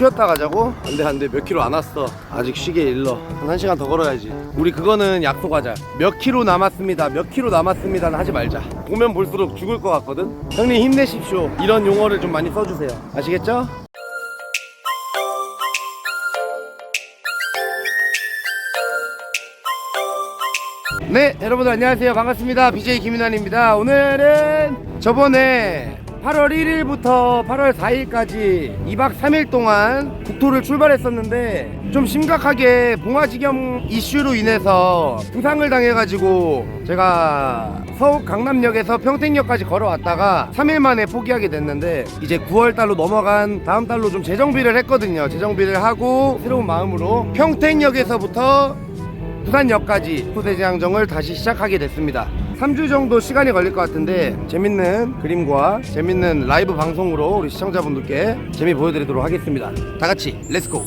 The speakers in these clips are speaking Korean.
쉬었다 가자고? 안 돼 안 돼. 몇 킬로 안 왔어. 아직 쉬게 일러. 한 1시간 더 걸어야지. 우리 그거는 약속하자. 몇 킬로 남았습니다. 몇 킬로 남았습니다는 하지 말자. 보면 볼수록 죽을 것 같거든? 형님 힘내십시오. 이런 용어를 좀 많이 써주세요. 아시겠죠? 네 여러분들 안녕하세요. 반갑습니다. BJ 김인환입니다. 오늘은 저번에 8월 1일부터 8월 4일까지 2박 3일 동안 국토를 출발했었는데 좀 심각하게 봉화지경 이슈로 인해서 부상을 당해가지고 제가 서울 강남역에서 평택역까지 걸어왔다가 3일 만에 포기하게 됐는데 이제 9월 달로 넘어간 다음 달로 좀 재정비를 했거든요 재정비를 하고 새로운 마음으로 평택역에서부터 부산역까지 소대장정을 다시 시작하게 됐습니다. 3주 정도 시간이 걸릴 것 같은데 재밌는 그림과 재밌는 라이브 방송으로 우리 시청자분들께 재미 보여드리도록 하겠습니다. 다 같이 렛츠고!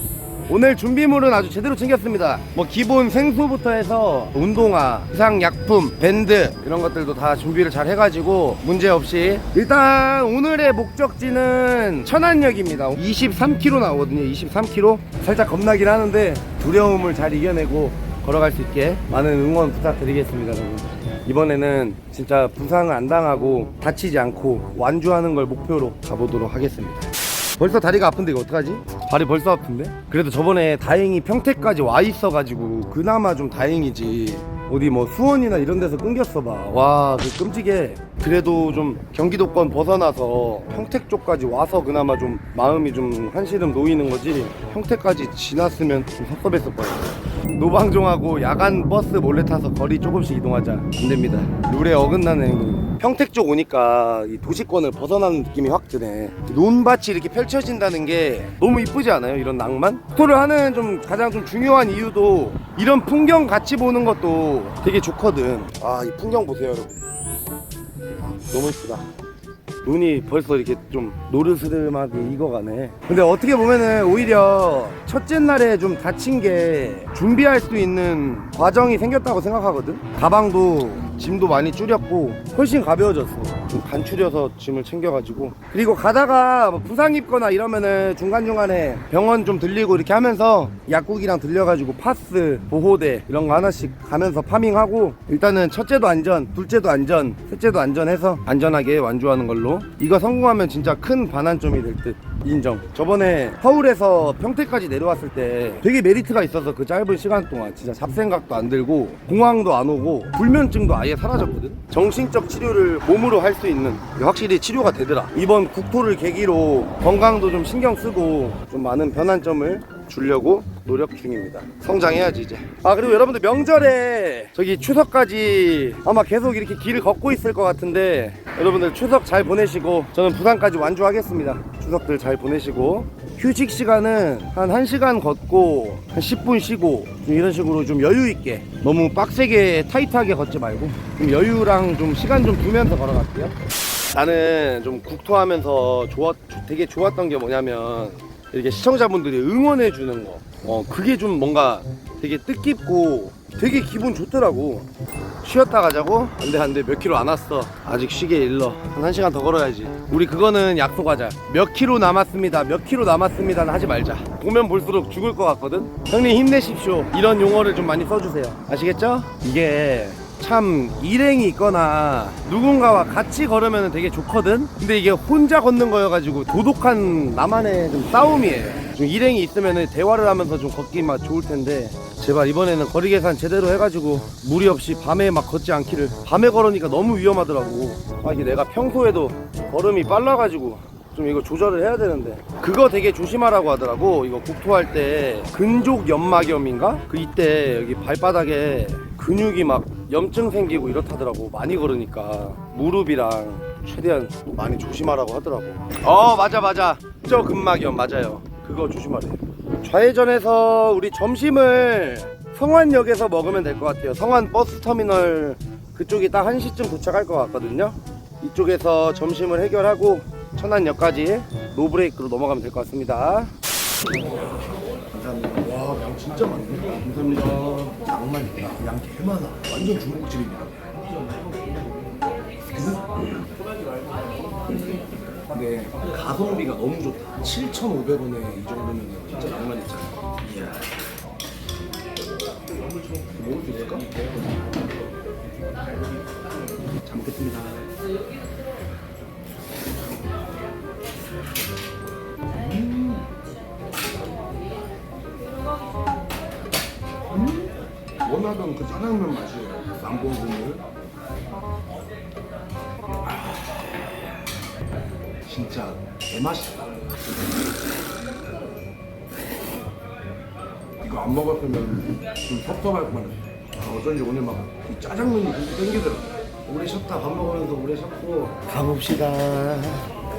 오늘 준비물은 아주 제대로 챙겼습니다. 뭐 기본 생수부터 해서 운동화, 의상 약품, 밴드 이런 것들도 다 준비를 잘 해가지고 문제 없이 일단 오늘의 목적지는 천안역입니다. 23km 나오거든요. 23km 살짝 겁나긴 하는데 두려움을 잘 이겨내고 걸어갈 수 있게 많은 응원 부탁드리겠습니다, 여러분. 이번에는 진짜 부상을 안 당하고 다치지 않고 완주하는 걸 목표로 가보도록 하겠습니다. 벌써 다리가 아픈데 이거 어떡하지? 발이 벌써 아픈데? 그래도 저번에 다행히 평택까지 와 있어가지고 그나마 좀 다행이지 어디 뭐 수원이나 이런 데서 끊겼어 봐와그 끔찍해 그래도 좀 경기도권 벗어나서 평택 쪽까지 와서 그나마 좀 마음이 좀 한시름 놓이는 거지 평택까지 지났으면 좀 섭섭했을 거예요 노방종하고 야간 버스 몰래 타서 거리 조금씩 이동하자. 안 됩니다. 룰에 어긋나는 행동. 평택 쪽 오니까 이 도시권을 벗어나는 느낌이 확 드네. 논밭이 이렇게 펼쳐진다는 게 너무 이쁘지 않아요? 이런 낭만? 투를 하는 좀 가장 좀 중요한 이유도 이런 풍경 같이 보는 것도 되게 좋거든. 아 이 풍경 보세요 여러분. 너무 이쁘다 눈이 벌써 이렇게 좀 노르스름하게 익어가네. 근데 어떻게 보면은 오히려 첫째 날에 좀 다친 게 준비할 수 있는 과정이 생겼다고 생각하거든. 가방도 짐도 많이 줄였고 훨씬 가벼워졌어. 좀 간추려서 짐을 챙겨가지고. 그리고 가다가 뭐 부상 입거나 이러면은 중간 중간에 병원 좀 들리고 이렇게 하면서 약국이랑 들려가지고 파스, 보호대 이런 거 하나씩 가면서 파밍하고 일단은 첫째도 안전, 둘째도 안전, 셋째도 안전해서 안전하게 완주하는 걸로. 이거 성공하면 진짜 큰 반환점이 될 듯 인정. 저번에 서울에서 평택까지 내려왔을 때 되게 메리트가 있어서 그 짧은 시간 동안 진짜 잡생각도 안 들고 공황도 안 오고 불면증도 아예 사라졌거든. 정신적 치료를 몸으로 할 수 있는 확실히 치료가 되더라. 이번 국토를 계기로 건강도 좀 신경 쓰고 좀 많은 변환점을 주려고 노력 중입니다. 성장해야지 이제. 아 그리고 여러분들 명절에 저기 추석까지 아마 계속 이렇게 길을 걷고 있을 것 같은데 여러분들 추석 잘 보내시고 저는 부산까지 완주하겠습니다. 추석들 잘 보내시고 휴식 시간은 한 1시간 걷고 한 10분 쉬고 좀 이런 식으로 좀 여유 있게 너무 빡세게 타이트하게 걷지 말고 좀 여유랑 좀 시간 좀 두면서 걸어갈게요. 나는 좀 국토하면서 좋았 되게 좋았던 게 뭐냐면 이렇게 시청자분들이 응원해 주는 거. 어, 그게 좀 뭔가 되게 뜻깊고 되게 기분 좋더라고. 쉬었다 가자고? 안 돼, 안 돼. 몇 킬로 안 왔어. 아직 쉬게 일러. 한 1시간 더 걸어야지. 우리 그거는 약속하자. 몇 킬로 남았습니다. 몇 킬로 남았습니다는 하지 말자. 보면 볼수록 죽을 것 같거든? 형님 힘내십시오. 이런 용어를 좀 많이 써주세요. 아시겠죠? 이게 참 일행이 있거나 누군가와 같이 걸으면 되게 좋거든? 근데 이게 혼자 걷는 거여가지고 도독한 나만의 좀 싸움이에요. 좀 일행이 있으면 대화를 하면서 좀 걷기 막 좋을 텐데 제발 이번에는 거리 계산 제대로 해가지고 무리 없이 밤에 막 걷지 않기를. 밤에 걸으니까 너무 위험하더라고. 아 이게 내가 평소에도 걸음이 빨라가지고 좀 이거 조절을 해야 되는데. 그거 되게 조심하라고 하더라고. 이거 국토할 때 근족 연막염인가? 그 이때 여기 발바닥에 근육이 막 염증 생기고 이렇다더라고. 많이 걸으니까 무릎이랑 최대한 많이 조심하라고 하더라고. 어 맞아 맞아. 저 근막염 맞아요. 그거 조심하래. 좌회전해서 우리 점심을 성환역에서 먹으면 될 것 같아요. 성환 버스터미널 그쪽이 딱 1시쯤 도착할 것 같거든요. 이쪽에서 점심을 해결하고 천안역까지 노브레이크로 넘어가면 될 것 같습니다. 감사합니다. 와, 양 진짜 많네. 감사합니다. 양만 있다. 양개 많아. 완전 중국집입니다. 근데 가성비가 너무 좋다 7,500원에 이 정도면 진짜 낭만 있잖아 이야 먹을 수 있을까? 잘 먹겠습니다 원하던 그 짜장면 맛이에요. 남봉 국물. 아, 진짜 개맛있다. 이거 안 먹었으면 좀 섭섭할 뻔했어. 아, 어쩐지 오늘 막 이 짜장면이 계속 땡기더라고. 오래 쉬었다 밥 먹으면서 오래 쉬었고 가봅시다.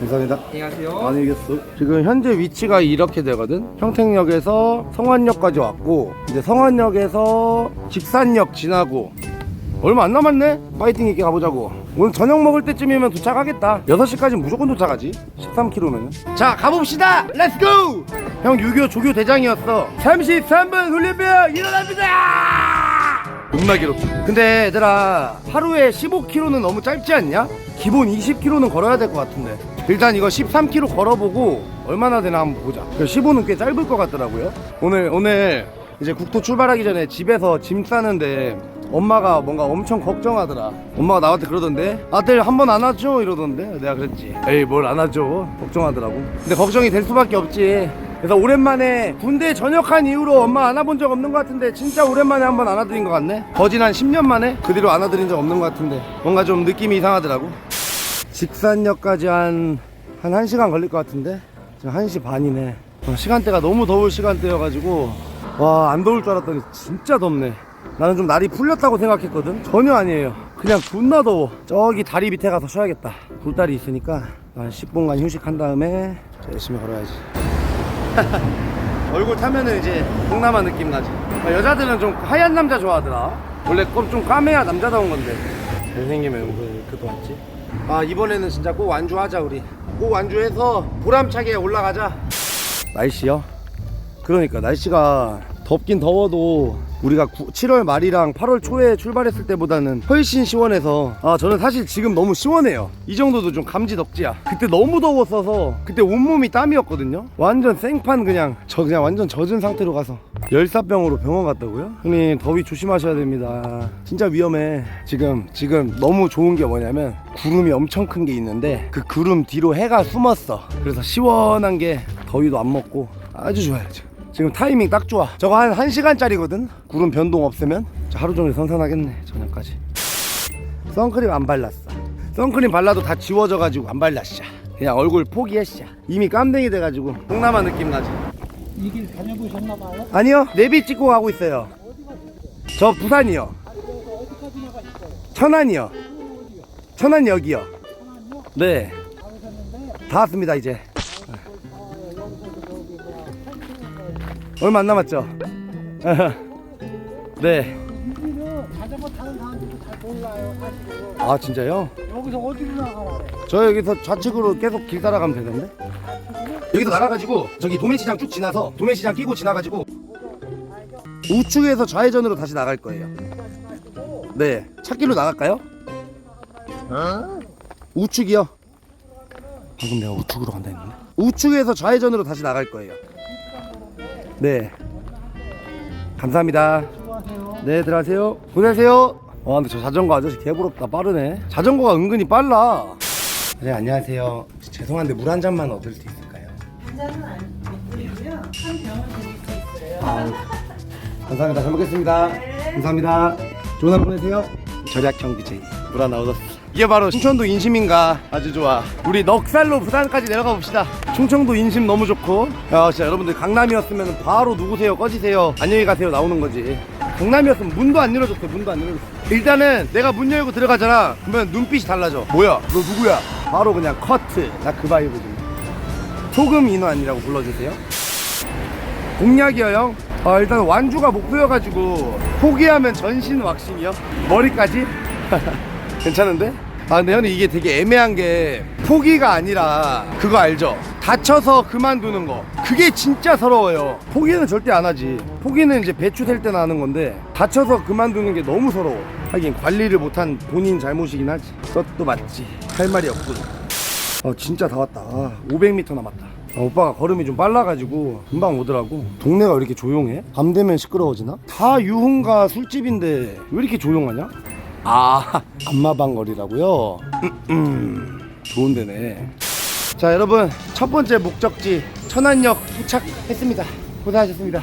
감사합니다. 안녕하세요. 안녕히 계세요. 지금 현재 위치가 이렇게 되거든. 평택역에서 성안역까지 왔고 이제 성안역에서 직산역 지나고 얼마 안 남았네. 파이팅 있게 가보자고. 오늘 저녁 먹을 때쯤이면 도착하겠다. 6시까지 무조건 도착하지. 13km면은. 자, 가봅시다. 렛츠고! 형 유교 조교 대장이었어. 33분 훈련병 일어납니다. 겁나 길었다. 근데 얘들아 하루에 15km는 너무 짧지 않냐? 기본 20km는 걸어야 될 것 같은데. 일단 이거 13km 걸어보고 얼마나 되나 한번 보자. 15는 꽤 짧을 것 같더라고요. 오늘 오늘 이제 국토 출발하기 전에 집에서 짐 싸는데 엄마가 뭔가 엄청 걱정하더라. 엄마가 나한테 그러던데 아들 한 번 안아줘 이러던데. 내가 그랬지 에이 뭘 안아줘 걱정하더라고. 근데 걱정이 될 수밖에 없지 그래서 오랜만에 군대 전역한 이후로 엄마 안아본 적 없는 것 같은데 진짜 오랜만에 한번 안아드린 것 같네. 거진 한 10년 만에 그 뒤로 안아드린 적 없는 것 같은데 뭔가 좀 느낌이 이상하더라고. 직산역까지 한, 한 1시간 걸릴 것 같은데? 지금 1시 반이네. 어, 시간대가 너무 더울 시간대여가지고 와 안 더울 줄 알았더니 진짜 덥네. 나는 좀 날이 풀렸다고 생각했거든. 전혀 아니에요. 그냥 존나 더워. 저기 다리 밑에 가서 쉬어야겠다. 굴다리 있으니까 한 10분간 휴식한 다음에 열심히 걸어야지 얼굴 타면은 이제 동남아 느낌 나지. 아, 여자들은 좀 하얀 남자 좋아하더라. 원래 좀- 좀 까매야 남자다운 건데. 잘생기면 은근 그도 왔지? 아 이번에는 진짜 꼭 완주하자 우리. 꼭 완주해서 보람차게 올라가자. 날씨요? 그러니까 날씨가 덥긴 더워도 우리가 7월 말이랑 8월 초에 출발했을 때보다는 훨씬 시원해서 아 저는 사실 지금 너무 시원해요. 이 정도도 좀 감지 덕지야. 그때 너무 더웠어서 그때 온몸이 땀이었거든요. 완전 생판 그냥 저 그냥 완전 젖은 상태로 가서. 열사병으로 병원 갔다고요? 형님 더위 조심하셔야 됩니다. 진짜 위험해. 지금 지금 너무 좋은 게 뭐냐면 구름이 엄청 큰 게 있는데 그 구름 뒤로 해가 숨었어. 그래서 시원한 게 더위도 안 먹고 아주 좋아요 지금 지금 타이밍 딱 좋아. 저거 한 1시간짜리거든? 구름 변동 없으면? 저 하루 종일 선선하겠네 저녁까지. 선크림 안 발랐어. 선크림 발라도 다 지워져가지고 안 발랐어. 그냥 얼굴 포기했어. 이미 깜댕이 돼가지고 동남아 느낌 나지? 이 길 다녀보셨나봐요? 아니요 내비 찍고 가고 있어요. 저 부산이요? 천안이요. 천안역이요. 하나요? 네. 다 오셨는데 다 왔습니다 이제 얼마 안 남았죠 네. 이 길은 자전거 타는 사람들도 잘 몰라요 사실은 아 진짜요? 여기서 어디로 나가라 저 여기서 좌측으로 계속 길 따라가면 되는데? 여기서 나가가지고 저기 도매시장 쭉 지나서 도매시장 끼고 지나가지고 우측에서 좌회전으로 다시 나갈 거예요. 네, 찾길로 나갈까요? 우측이요? 방금 내가 우측으로 간다 했는데 우측에서 좌회전으로 다시 나갈 거예요. 네, 감사합니다. 네, 들어가세요. 고생하세요. 와, 근데 저 자전거 아저씨 개부럽다. 빠르네. 자전거가 은근히 빨라. 네, 안녕하세요. 죄송한데 물 한 잔만 얻을 수 있을까요? 한 잔은 안 드리고요. 한 병은 드릴 수 있어요. 아, 감사합니다. 잘 먹겠습니다. 감사합니다. 좋은 하루 보내세요. 절약형 BJ 물 하나 얻었어. 이게 바로 충청도 인심인가 아주 좋아. 우리 넉살로 부산까지 내려가 봅시다. 충청도 인심 너무 좋고. 야, 진짜 여러분들 강남이었으면 바로 누구세요, 꺼지세요, 안녕히 가세요 나오는 거지. 강남이었으면 문도 안 열어줬어, 문도 안 열어줬어. 일단은 내가 문 열고 들어가잖아. 그러면 눈빛이 달라져. 뭐야, 너 누구야? 바로 그냥 커트. 나 그 바이브지. 소금 인환이라고 불러주세요. 공약이요 형? 아 일단 완주가 목표여가지고 포기하면 전신 왁싱이요? 머리까지? 괜찮은데? 아 근데 형님 이게 되게 애매한 게 포기가 아니라 그거 알죠? 다쳐서 그만두는 거. 그게 진짜 서러워요. 포기는 절대 안 하지. 포기는 이제 배추될 때나 하는 건데 다쳐서 그만두는 게 너무 서러워. 하긴 관리를 못한 본인 잘못이긴 하지. 그것도 맞지. 할 말이 없군. 어 진짜 다 왔다. 500m 남았다. 아, 오빠가 걸음이 좀 빨라가지고 금방 오더라고 동네가 왜 이렇게 조용해? 밤 되면 시끄러워지나? 다 유흥가 술집인데 왜 이렇게 조용하냐? 아 안마방 거리라고요? 음, 음. 좋은 데네 자 여러분 첫 번째 목적지 천안역 도착했습니다 고생하셨습니다